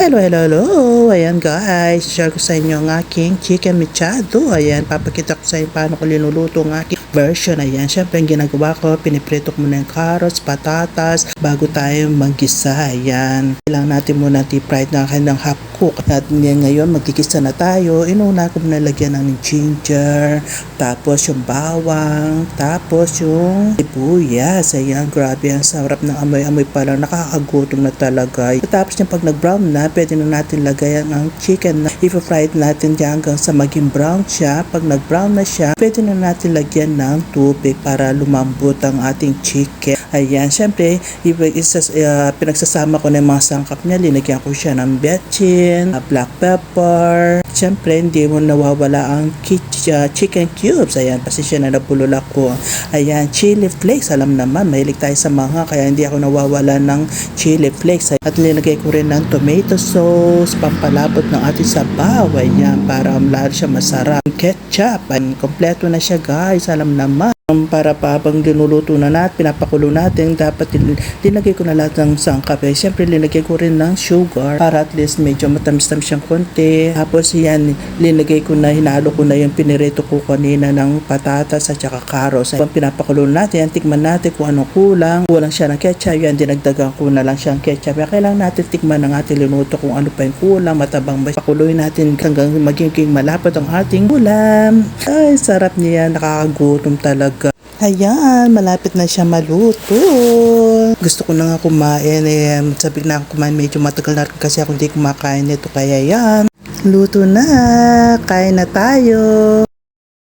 Hello, hello, hello. Ayan guys, share ko sa inyo ang aking chicken mechado. Ayan, papakita ko sa inyo paano ko linuluto ang aking version. Ayan, syempre ang ginagawa ko, piniprito ko muna yung carrots, patatas, bago tayo maggisa. Ayan, kailangan natin muna deep-fried na kanilang half cook. At ngayon, magkikisa na tayo. Inuna ko muna lagyan ng ginger, tapos yung bawang, tapos yung sibuyas. Ayan, grabe, ang sarap ng amoy-amoy pa lang. Nakakagutom na talaga. Tapos yung pag nag-brown na, pwede na natin lagayan ang chicken na i-fried natin hanggang sa maging brown siya. Pag nag-brown na siya, pwede na natin lagyan ng tubig para lumambot ang ating chicken. Ayan, syempre, i- isas, uh, pinagsasama ko na yung mga sangkap niya. Linagyan ko siya ng betchin, uh, black pepper. Syempre, hindi mo nawawala ang uh, chicken cubes. Ayan, pasensya na nabulol ako. Ayan, chili flakes. Alam naman, mahilig tayo sa mga kaya hindi ako nawawala ng chili flakes. At linagay ko rin ng tomato sauce, pampalapot ng ating sabaw. Ayan, para lalo siya masarap. Ketchup. Ayan, kompleto na siya guys. Alam naman. Para pa habang linuluto na natin, pinapakulo natin, dapat linagay ko na lahat ng sangkap. Eh, Siyempre, linagay ko rin ng sugar para at least medyo matamis-tamis siyang konti. Tapos yan, linagay ko na, hinalo ko na yung pinirito ko kanina ng patatas at saka carrots. Habang pinapakulo natin, yan, tikman natin kung anong kulang. Kulang siya ng ketchup, yan, dinagdagan ko na lang siyang ketchup. Kaya kailangan natin tikman ng ating linuto kung ano pa yung kulang, matabang ba. Pakuloy natin hanggang magiging malapot ang ating ulam. Ay, sarap niya, nakakagutom talaga. Ayan, malapit na siya maluto. Gusto ko na nga kumain. Eh, sabi na ako kumain, medyo matagal na kasi ako hindi kumakain nito. Kaya yan, luto na. Kain na tayo.